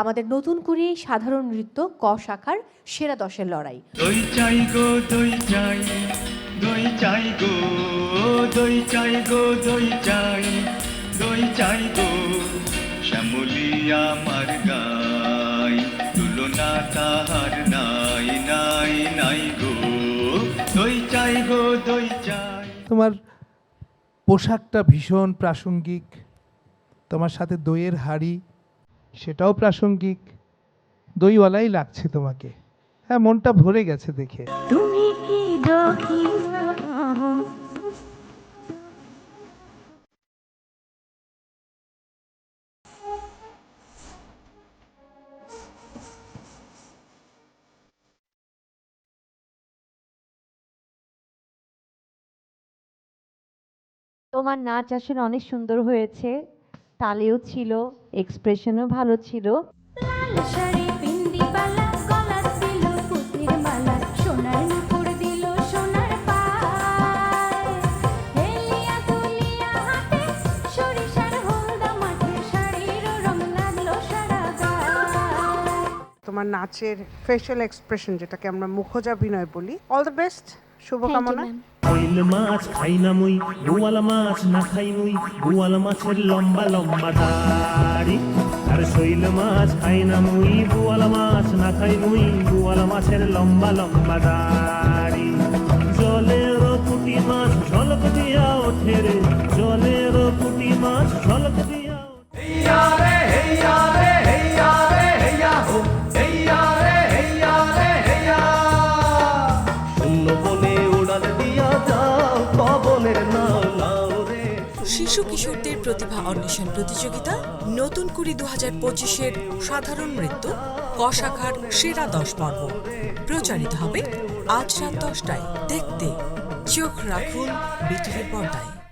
আমাদের নতুন করে সাধারণ নৃত্য ক শাখার সেরা দশের লড়াই। দই চাই গো দই চাই দই চাই গো দই চাই গো দই চাই দই চাই গো। শ্যামলি আমার গাই তুলনা তাহার নাই নাই নাই গো। দই চাই গো দই চাই। তোমার পোশাকটা ভীষণ প্রাসঙ্গিক। তোমার সাথে দইয়ের হাড়ি সেটাও প্রাসঙ্গিক। দইওয়ালাই লাগছে তোমাকে। হ্যাঁ মনটা ভরে গেছে দেখে। তুমি কি তোমার নাচ আসলে অনেক সুন্দর হয়েছে। তালেও ছিল এক্সপ্রেশনও ভালো ছিল। তোমার নাচের ফেশিয়াল এক্সপ্রেশন যেটাকে আমরা মুখোজাভিনয় বলি অল দ্য বেস্ট শুভকামনা কইল মাছ খাই না মুই গোয়াল মাছ না খাই মুই গোয়াল মাছের লম্বা লম্বা দাড়ি। আর শৈল মাছ খাই না মুই গোয়াল মাছ না খাই মুই গোয়াল মাছের লম্বা লম্বা দাড়ি। জলের পুটি মাছ ঝলক দিয়া ওঠে রে। জলের পুটি মাছ ঝলক দিয়া ওঠে। শূন্য শিশু কিশোরদের প্রতিভা অন্বেষণ প্রতিযোগিতা, নতুন কুড়ি দু হাজার পঁচিশের সাধারণ মৃত্যু ক শাখার সেরা দশ পর্ব। প্রচারিত হবে আজ রাত দশটায়। দেখতে, চোখ রাখুন বিটিভির পর্দায়।